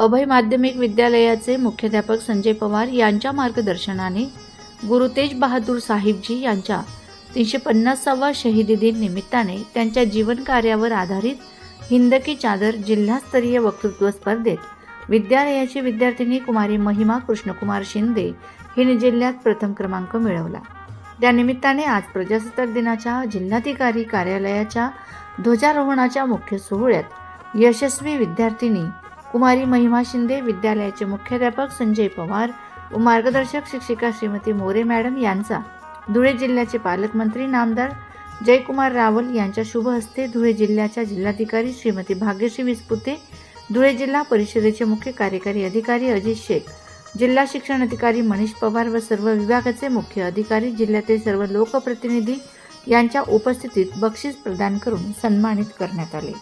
अभय माध्यमिक विद्यालयाचे मुख्याध्यापक संजय पवार यांच्या मार्गदर्शनाने गुरु तेज बहादूर साहिबजी यांच्या तीनशे पन्नासावा शहीदी दिन निमित्ताने त्यांच्या जीवन कार्यावर आधारित हिंद की चादर जिल्हास्तरीय वक्तृत्व स्पर्धेत विद्यालयाची विद्यार्थिनी कुमारी महिमा कृष्णकुमार शिंदे हिने जिल्ह्यात प्रथम क्रमांक मिळवला. त्यानिमित्ताने आज प्रजासत्ताक दिनाच्या जिल्हाधिकारी कार्यालयाच्या ध्वजारोहणाच्या मुख्य सोहळ्यात यशस्वी विद्यार्थिनी कुमारी महिमा शिंदे विद्यालयाचे मुख्याध्यापक संजय पवार व मार्गदर्शक शिक्षिका श्रीमती मोरे मॅडम यांचा. धुळे जिल्ह्याचे पालकमंत्री नामदार जयकुमार रावल यांच्या शुभ हस्ते धुळे जिल्ह्याच्या जिल्हाधिकारी श्रीमती भाग्यश्री विस्पुते धुळे जिल्हा परिषदेचे मुख्य कार्यकारी अधिकारी अजित शेख जिल्हा शिक्षण अधिकारी मनीष पवार व सर्व विभागाचे मुख्य अधिकारी जिल्ह्यातील सर्व लोकप्रतिनिधी यांच्या उपस्थितीत बक्षीस प्रदान करून सन्मानित करण्यात आले.